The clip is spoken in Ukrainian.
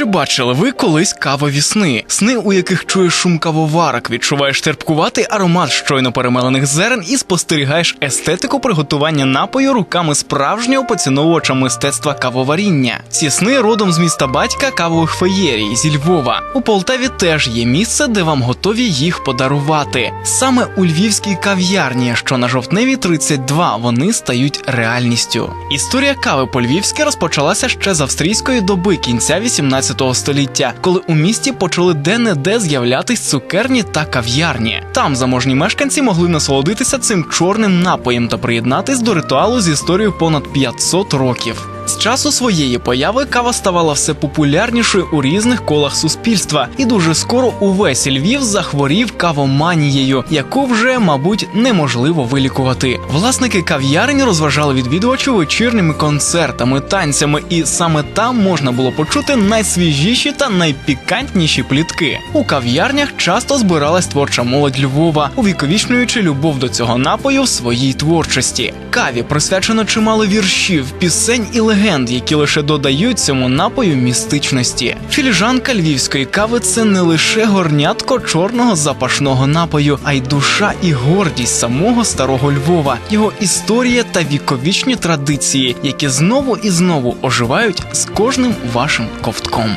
Чи бачили ви колись кавові сни? Сни, у яких чуєш шум кавоварок, відчуваєш терпкуватий аромат щойно перемелених зерен і спостерігаєш естетику приготування напою руками справжнього поціновувача мистецтва кавоваріння. Ці сни родом з міста батька кавових феєрій зі Львова. У Полтаві теж є місце, де вам готові їх подарувати. Саме у львівській кав'ярні, що на жовтневі 32, вони стають реальністю. Історія кави по-львівськи розпочалася ще з австрійської доби кінця 18 століття, коли у місті почали де-не-де з'являтись цукерні та кав'ярні. Там заможні мешканці могли насолодитися цим чорним напоєм та приєднатись до ритуалу з історією понад 500 років. З часу своєї появи кава ставала все популярнішою у різних колах суспільства, і дуже скоро увесь Львів захворів кавоманією, яку вже, мабуть, неможливо вилікувати. Власники кав'ярень розважали відвідувачів вечірніми концертами, танцями, і саме там можна було почути найсвіжіші та найпікантніші плітки. У кав'ярнях часто збиралась творча молодь Львова, увіковічнюючи любов до цього напою в своїй творчості. Каві присвячено чимало віршів, пісень і легенд, які лише додають цьому напою містичності. Філіжанка львівської кави це не лише горнятко чорного запашного напою, а й душа і гордість самого старого Львова, його історія та віковічні традиції, які знову і знову оживають з кожним вашим ковтком.